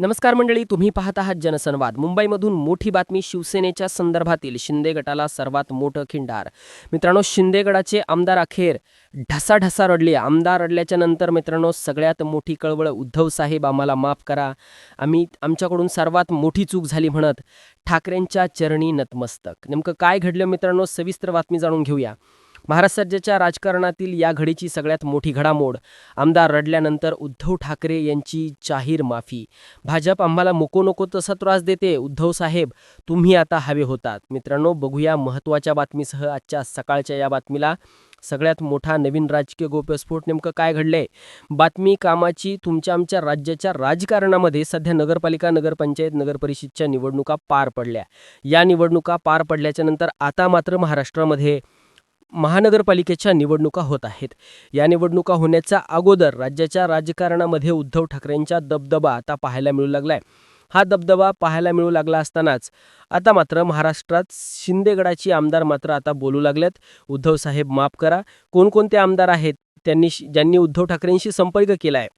नमस्कार मंडळी तुम्ही पाहत आहात जनसंवाद. मुंबईमधून मोठी बातमी शिवसेनेच्या संदर्भातील शिंदे गटाला सर्वात मोठं खिंडार. मित्रांनो शिंदे गटाचे आमदार अखेर ढसाढसा रडले. आमदार रडल्याच्या नंतर मित्रांनो सगळ्यात मोठी कळवळ उद्धव साहेब आम्हाला माफ करा. आम्ही आमच्याकडून सर्वात मोठी चूक झाली म्हणत ठाकरेंच्या चरणी नतमस्तक. नेमकं काय घडलं मित्रांनो सविस्तर बातमी जाणून घेऊया. महाराष्ट्र राज्याच्या राजकारणातील या घडीची सगळ्यात मोठी घडामोड आमदार रडल्यानंतर उद्धव ठाकरे यांची जाहीर माफी. भाजप आम्हाला मोको नको तसा त्रास देते उद्धव साहेब. तुम्ही आता हवे होतात. मित्रांनो बघूया महत्त्वाच्या बातमीसह आजच्या सकाळच्या या बातमीला. सगळ्यात मोठा नवीन राजकीय गोप्यस्फोट नेमकं काय घडलंय? बातमी कामाची तुमच्या आमच्या राज्याच्या राजकारणामध्ये सध्या नगरपालिका नगरपंचायत नगरपरिषदच्या निवडणुका पार पडल्या. या निवडणुका पार पडल्याच्या नंतर आता मात्र महाराष्ट्रामध्ये महानगरपालिकेच्या निवडणुका होत आहेत. या निवडणुका होण्याच्या अगोदर राज्याच्या राजकारणामध्ये उद्धव ठाकरेंचा दबदबा आता पाहायला मिळू लागलाय. हा दबदबा पाहायला मिळू लागला असतानाच आता मात्र महाराष्ट्रात शिंदेगडाची आमदार मात्र आता बोलू लागल्यात उद्धव साहेब माफ करा. कोणकोणते आमदार आहेत? त्यांनी ज्यांनी उद्धव ठाकरेंशी संपर्क केला आहे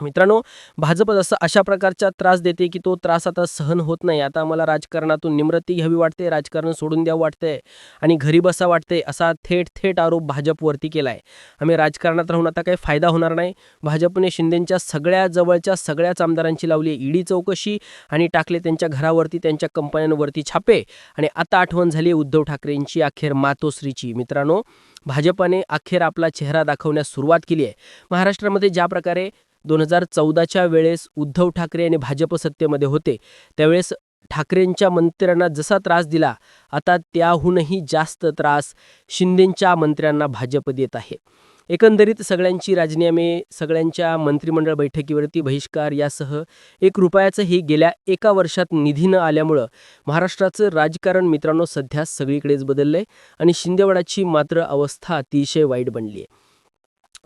मित्रांनो भाजप जसं अशा प्रकारचा त्रास देते की तो त्रास आता सहन होत नाही. आता मला राजकारणातून निमृत्ती घ्यावी वाटते राजकारण सोडून द्यावं वाटतंय आणि घरी बसा वाटते असा थेट थेट आरोप भाजपवरती केला आहे आम्ही राजकारणात राहून आता काही फायदा होणार नाही. भाजपने शिंदेंच्या सगळ्या जवळच्या सगळ्याच आमदारांची लावली ईडी चौकशी आणि टाकले त्यांच्या घरावरती त्यांच्या कंपन्यांवरती छापे आणि आता आठवण झाली उद्धव ठाकरेंची अखेर मातोश्रीची. मित्रांनो भाजपाने अखेर आपला चेहरा दाखवण्यास सुरुवात केली आहे. महाराष्ट्रामध्ये ज्या प्रकारे दोन हजार चौदाच्या वेळेस उद्धव ठाकरे आणि भाजप सत्तेमध्ये होते. त्यावेळेस ठाकरेंच्या मंत्र्यांना जसा त्रास दिला आता त्याहूनही जास्त त्रास शिंदेंच्या मंत्र्यांना भाजप देत आहे. एकंदरीत सगळ्यांची राजीनामे सगळ्यांच्या मंत्रिमंडळ बैठकीवरती बहिष्कार यासह एक रुपयाचंही गेल्या एका वर्षात निधी न आल्यामुळं महाराष्ट्राचं राजकारण मित्रांनो सध्या सगळीकडेच बदललं आहे आणि शिंदेवडाची मात्र अवस्था अतिशय वाईट बनली आहे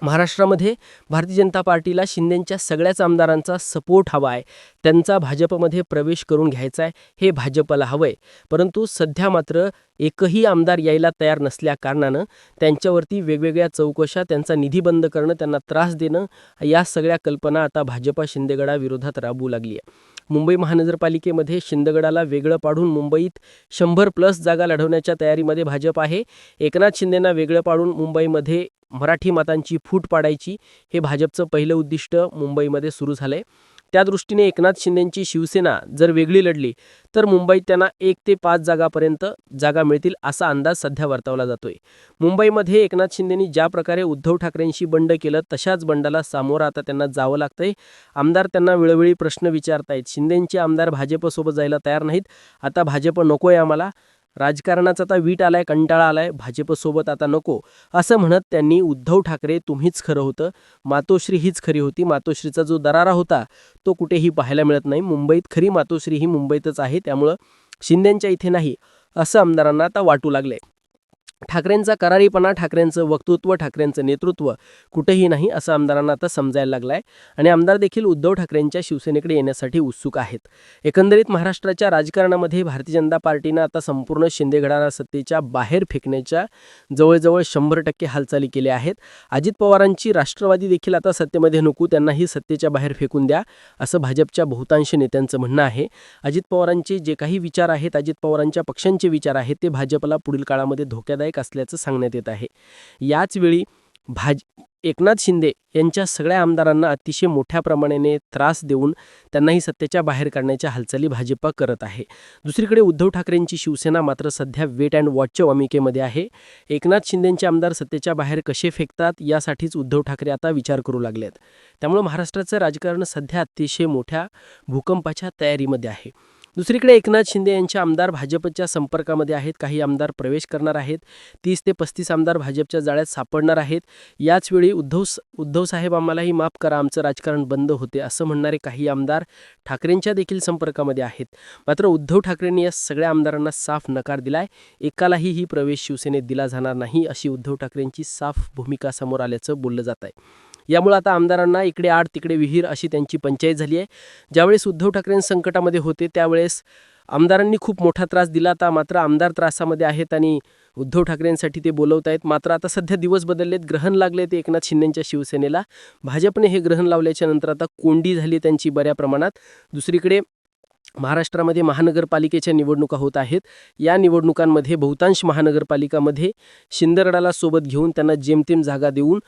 महाराष्ट्रामध्ये भारतीय जनता पार्टीला शिंदेंच्या सगळ्याच आमदारांचा सपोर्ट हवा आहे. त्यांचा भाजपमध्ये प्रवेश करून घ्यायचा आहे हे भाजपला हवं आहे परंतु सध्या मात्र एकही आमदार यायला तयार नसल्या कारणानं त्यांच्यावरती वेगवेगळ्या चौकशा त्यांचा निधी बंद करणं त्यांना त्रास देणं या सगळ्या कल्पना आता भाजपा शिंदेगडाविरोधात राबवू लागली आहे. मुंबई महानगरपालिकेमध्ये शिंदेगडाला वेगळं पाडून मुंबईत शंभर प्लस जागा लढवण्याच्या तयारीमध्ये भाजप आहे. एकनाथ शिंदेंना वेगळं पाडून मुंबईमध्ये मराठी मतांची फूट पाडायची हे भाजपचं पहिलं उद्दिष्ट मुंबईमध्ये सुरू झालंय. त्या दृष्टीने एकनाथ शिंदेंची शिवसेना जर वेगळी लढली तर मुंबईत त्यांना एक ते पाच जागापर्यंत जागा मिळतील असा अंदाज सध्या वर्तवला जातोय. मुंबईमध्ये एकनाथ शिंदेंनी ज्या प्रकारे उद्धव ठाकरेंशी बंड केलं तशाच बंडाला सामोरं आता त्यांना जावं लागतंय. आमदार त्यांना वेळोवेळी प्रश्न विचारतायत. शिंदेंचे आमदार भाजपसोबत जायला तयार नाहीत. आता भाजप नकोय आम्हाला. राजकारणाचा आता वीट आलाय कंटाळा आलाय भाजपसोबत आता नको. असं म्हणत त्यांनी उद्धव ठाकरे तुम्हीच खरं होतं. मातोश्री हीच खरी होती. मातोश्रीचा जो दरारा होता तो कुठेही पाहायला मिळत नाही. मुंबईत खरी मातोश्री ही मुंबईतच आहे. त्यामुळं शिंदेंच्या इथे नाही. असं आमदारांना आता वाटू लागले ठाकरेंचा करारीपणा ठाकरेंचं वक्तृत्व ठाकरेंचं नेतृत्व कुठेही नाही असं आमदारांना आता समजायला लागलं आहे आणि आमदार देखील उद्धव ठाकरेंच्या शिवसेनेकडे येण्यासाठी उत्सुक आहेत. एकंदरीत महाराष्ट्राच्या राजकारणामध्ये भारतीय जनता पार्टीनं आता संपूर्ण शिंदेगडाला सत्तेच्या बाहेर फेकण्याच्या जवळजवळ शंभर टक्के हालचाली केल्या आहेत. अजित पवारांची राष्ट्रवादी देखील आता सत्तेमध्ये नको त्यांनाही सत्तेच्या बाहेर फेकून द्या असं भाजपच्या बहुतांश नेत्यांचं म्हणणं आहे. अजित पवारांचे जे काही विचार आहेत अजित पवारांच्या पक्षांचे विचार आहेत ते भाजपला पुढील काळामध्ये धोक्यादायक असल्याचं सांगण्यात येत आहे. याचवेळी भाज एकनाथ शिंदे यांच्या सगळ्या आमदारांना अतिशय मोठ्या प्रमाणाने त्रास देऊन त्यांनाही सत्तेच्या बाहेर काढण्याच्या हालचाली भाजपा करत आहे. दुसरीकडे उद्धव ठाकरेंची शिवसेना मात्र सध्या वेट अँड वॉचच्या भूमिकेमध्ये आहे. एकनाथ शिंदेंचे आमदार सत्तेच्या बाहेर कसे फेकतात यासाठीच उद्धव ठाकरे आता विचार करू लागले आहेत त्यामुळे महाराष्ट्राचं राजकारण सध्या अतिशय मोठ्या भूकंपाच्या तयारीमध्ये आहे. दुसरीकडे एकनाथ शिंदे यांचे आमदार भाजपच्या संपर्कामध्ये आहेत. काही आमदार प्रवेश करणार आहेत. तीस ते पस्तीस आमदार भाजपच्या जाळ्यात सापडणार आहेत. याचवेळी उद्धव उद्धव साहेब आम्हालाही माफ करा आमचं राजकारण बंद होते असं म्हणणारे काही आमदार ठाकरेंच्या देखील संपर्कामध्ये आहेत. मात्र उद्धव ठाकरेंनी या सगळ्या आमदारांना साफ नकार दिलाय. एकालाही ही प्रवेश शिवसेनेत दिला जाणार नाही अशी उद्धव ठाकरेंची साफ भूमिका समोर आल्याचं बोललं जात आहे यामुळे आता आमदारांना इकडे आड तिकडे विहीर अशी त्यांची पंचायत झाली आहे. ज्यावेळेस उद्धव ठाकरे संकटामध्ये होते त्यावेळेस आमदारांनी खूप मोठा त्रास दिला. आता मात्र आमदार त्रासामध्ये आहेत आणि उद्धव ठाकरेंसाठी ते बोलवत आहेत. मात्र आता सध्या दिवस बदललेत ग्रहण लागले ते एकनाथ शिंदेंच्या शिवसेनेला. भाजपने हे ग्रहण लावल्याच्या नंतर आता कोंडी झाली त्यांची बऱ्या प्रमाणात. दुसरीकडे महाराष्ट्रामध्ये महानगरपालिकेच्या निवडणुका होत आहेत. या निवडणुकांमध्ये बहुतांश महानगरपालिकामध्ये शिंदरडाला सोबत घेऊन त्यांना जेमतेम जागा देऊन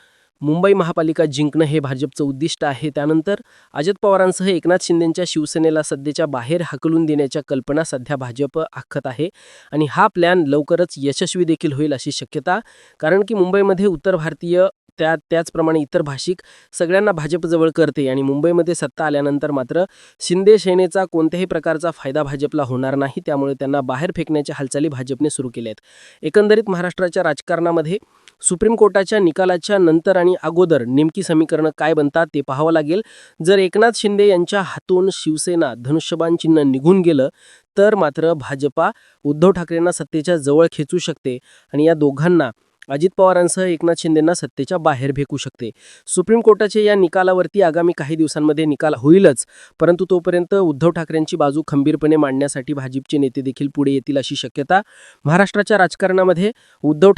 मुंबई महापालिका जिंकणं हे भाजपचं उद्दिष्ट आहे. त्यानंतर अजित पवारांसह एकनाथ शिंदेंच्या शिवसेनेला सध्याच्या बाहेर हाकलून देण्याच्या कल्पना सध्या भाजप आखत आहे आणि हा प्लॅन लवकरच यशस्वी देखील होईल अशी शक्यता. कारण की मुंबईमध्ये उत्तर भारतीय त्या त्याचप्रमाणे इतर भाषिक सगळ्यांना भाजपजवळ करते आणि मुंबईमध्ये सत्ता आल्यानंतर मात्र शिंदे सेनेचा कोणत्याही प्रकारचा फायदा भाजपला होणार नाही. त्यामुळे त्यांना बाहेर फेकण्याच्या हालचाली भाजपने सुरू केल्या आहेत एकंदरीत महाराष्ट्राच्या राजकारणामध्ये सुप्रीम कोर्टाच्या निकालाच्या नंतर आणि अगोदर नेमकी समीकरणं काय बनतात ते पाहावं लागेल. जर एकनाथ शिंदे यांच्या हातून शिवसेना धनुष्यबाण चिन्ह निघून गेलं तर मात्र भाजपा उद्धव ठाकरेंना सत्तेच्या जवळ खेचू शकते आणि या दोघांना अजित पवारांसह एकनाथ शिंदेंना सत्तेच्या बाहेर फेकू शकते. सुप्रीम कोर्टाच्या या निकालावरती आगामी काही दिवसांमध्ये निकाल होईलच परंतु तोपर्यंत उद्धव ठाकरेंची बाजू खंबीरपणे मांडण्यासाठी भाजपचे नेते देखील पुढे येतील अशी शक्यता महाराष्ट्राच्या राजकारणामध्ये उद्धव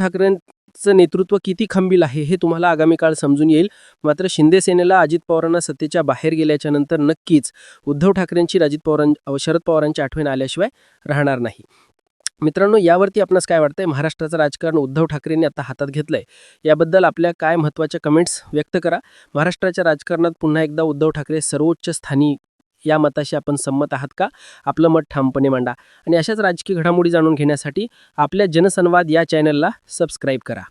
चं नेतृत्व किती खंबील आहे हे तुम्हाला आगामी काळ समजून येईल. मात्र शिंदे सेनेला अजित पवारांना सत्तेच्या बाहेर गेल्याच्यानंतर नक्कीच उद्धव ठाकरेंची अजित पवारां शरद पवारांची आठवण आल्याशिवाय राहणार नाही. मित्रांनो यावरती आपणास काय वाटतंय? महाराष्ट्राचं राजकारण उद्धव ठाकरेंनी आता हातात घेतलंय. याबद्दल आपल्या काय महत्त्वाच्या कमेंट्स व्यक्त करा. महाराष्ट्राच्या राजकारणात पुन्हा एकदा उद्धव ठाकरे सर्वोच्च स्थानी या मताशी आपण संमत आहात का? आपलं मत ठामपणे मांडा. आणि अशाच राजकीय घडामोडी जाणून घेण्यासाठी आपल्या जनसंवाद या चॅनलला सबस्क्राईब करा.